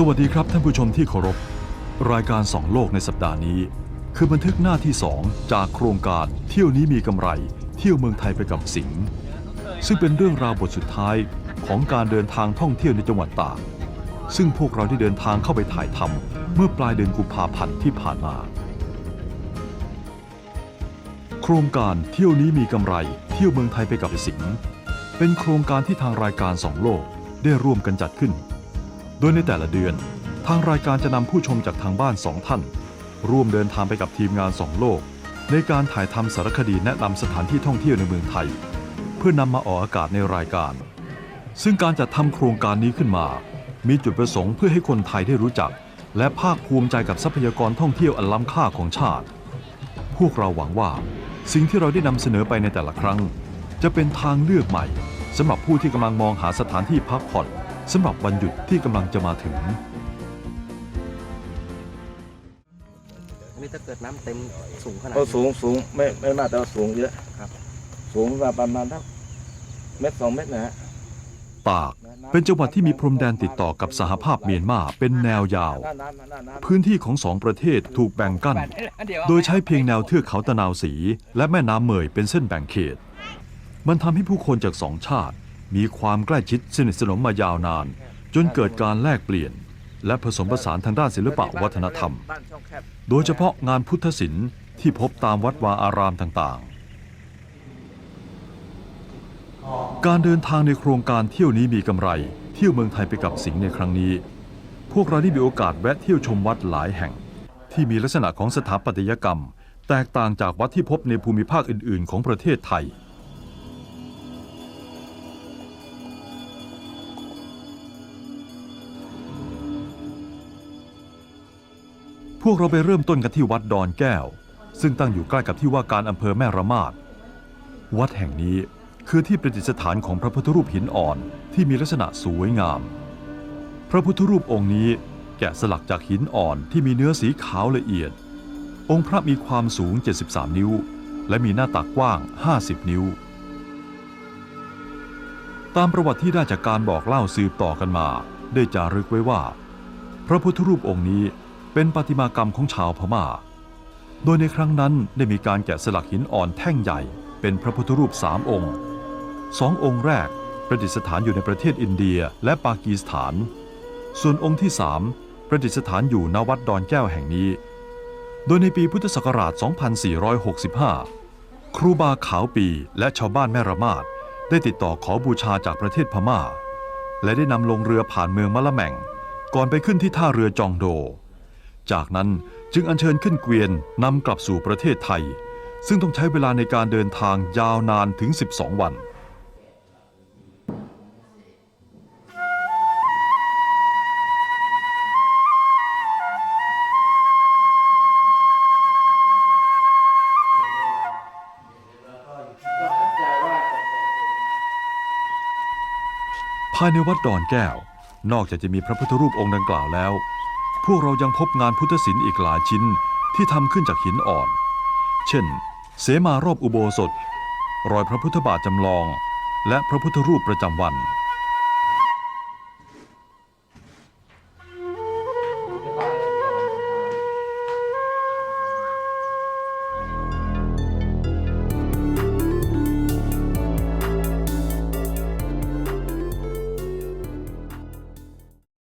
สวัสดีครับท่านผู้ชมที่เคารพ รายการสองโลกในสัปดาห์นี้ คือบันทึกหน้าที่ 2 จากโครงการเที่ยวนี้มีกำไร เที่ยวเมืองไทยไปกับสิงห์ซึ่งเป็นเรื่องราวบทสุดท้ายของการเดินทางท่องเที่ยวในจังหวัดตากซึ่งพวกเราได้เดินทางเข้าไปถ่ายทำเมื่อปลายเดือนกุมภาพันธ์ที่ผ่านมา โครงการเที่ยวนี้มีกำไร เที่ยวเมืองไทยไปกับสิงห์เป็นโครงการที่ทางรายการสองโลกได้ร่วมกันจัดขึ้น โดยในแต่ละเดือน ทางรายการจะนำผู้ชมจากทางบ้านสองท่าน ร่วมเดินทางไปกับทีมงานสองโลก ในการถ่ายทำสารคดีแนะนำสถานที่ท่องเที่ยวในเมืองไทย เพื่อนำมาออกอากาศในรายการ ซึ่งการจัดทำโครงการนี้ขึ้นมา มีจุดประสงค์เพื่อให้คนไทยได้รู้จัก และภาคภูมิใจกับทรัพยากรท่องเที่ยวอันล้ำค่าของชาติ พวกเราหวังว่า สิ่งที่เราได้นำเสนอไปในแต่ละครั้ง จะเป็นทางเลือกใหม่สำหรับผู้ที่กำลังมองหาสถานที่พักผ่อน สำหรับวันหยุดที่กำลังจะมาถึงอันนี้ถ้าเกิดน้ำเต็มสูงขนาดก็นี้ สูงสูงไม่ไม่น่าจะสูงเยอะครับ สูงประมาณทักเมตรสองเมตรนะฮะตาก เป็นจังหวัดที่มีพรมแดนติดต่อกับสหภาพเมียนมาเป็นแนวยาวน้ำน้ำน้ำน้ำพื้นที่ของสองประเทศถูกแบ่งกั้น โดยใช้เพียงแนวเทือกเขาตะนาวสี และแม่น้ำเมยเป็นเส้นแบ่งเขต มันทำให้ผู้คนจากสองชาติ มีความใกล้ชิดสนิทสนมมายาวนาน จนเกิดการแลกเปลี่ยน และผสมผสานทางด้านศิลปะวัฒนธรรม โดยเฉพาะงานพุทธศิลป์ที่พบตามวัดวาอารามต่างๆ การเดินทางในโครงการเที่ยวนี้มีกำไรเที่ยวเมืองไทยไปกับสิงห์ในครั้งนี้ พวกเราได้มีโอกาสแวะเที่ยวชมวัดหลายแห่ง ที่มีลักษณะของสถาปัตยกรรม แตกต่างจากวัดที่พบในภูมิภาคอื่น ๆ ของประเทศไทย วกเราไปเริ่มต้นกันที่วัดดอนแก้ว ซึ่งตั้งอยู่ใกล้กับที่ว่าการอำเภอแม่ระมาดวัดแห่งนี้คือที่ประดิษฐานของพระพุทธรูปหินอ่อนที่มีลักษณะสวยงาม พระพุทธรูปองค์นี้แกะสลักจากหินอ่อนที่มีเนื้อสีขาวละเอียด องค์พระมีความสูง 73 นิ้ว และมีหน้าตักกว้าง 50 นิ้ว ตามประวัติที่ได้จากการบอกเล่าสืบต่อกันมา ได้จารึกไว้ว่า พระพุทธรูปองค์นี้ เป็นประติมากรรมของชาวพม่า โดยในครั้งนั้นได้มีการแกะสลักหินอ่อนแท่งใหญ่ เป็นพระพุทธรูปสามองค์สององค์แรกประดิษฐานอยู่ในประเทศอินเดียและปากีสถาน ส่วนองค์ที่สามประดิษฐานอยู่ณวัดดอนแก้วแห่งนี้ โดยในปีพุทธศักราช 2465 ครูบาขาวปีและชาวบ้านแม่ระมาดได้ติดต่อขอบูชาจากประเทศพม่า และได้นำลงเรือผ่านเมืองมะละแม่ง ก่อนไปขึ้นที่ท่าเรือจองโด จากนั้นจึงอัญเชิญขึ้นเกวียนนำกลับสู่ประเทศไทย ซึ่งต้องใช้เวลาในการเดินทางยาวนานถึง 12 วันภายในวัดดอนแก้ว นอกจากจะมีพระพุทธรูปองค์ดังกล่าวแล้ว วกเรายังพบงานพุทธศิลป์อีกหลายชิ้นที่ทำขึ้นจากหินอ่อน เช่น เสมารอบอุโบสถ รอยพระพุทธบาทจำลอง และพระพุทธรูปประจำวัน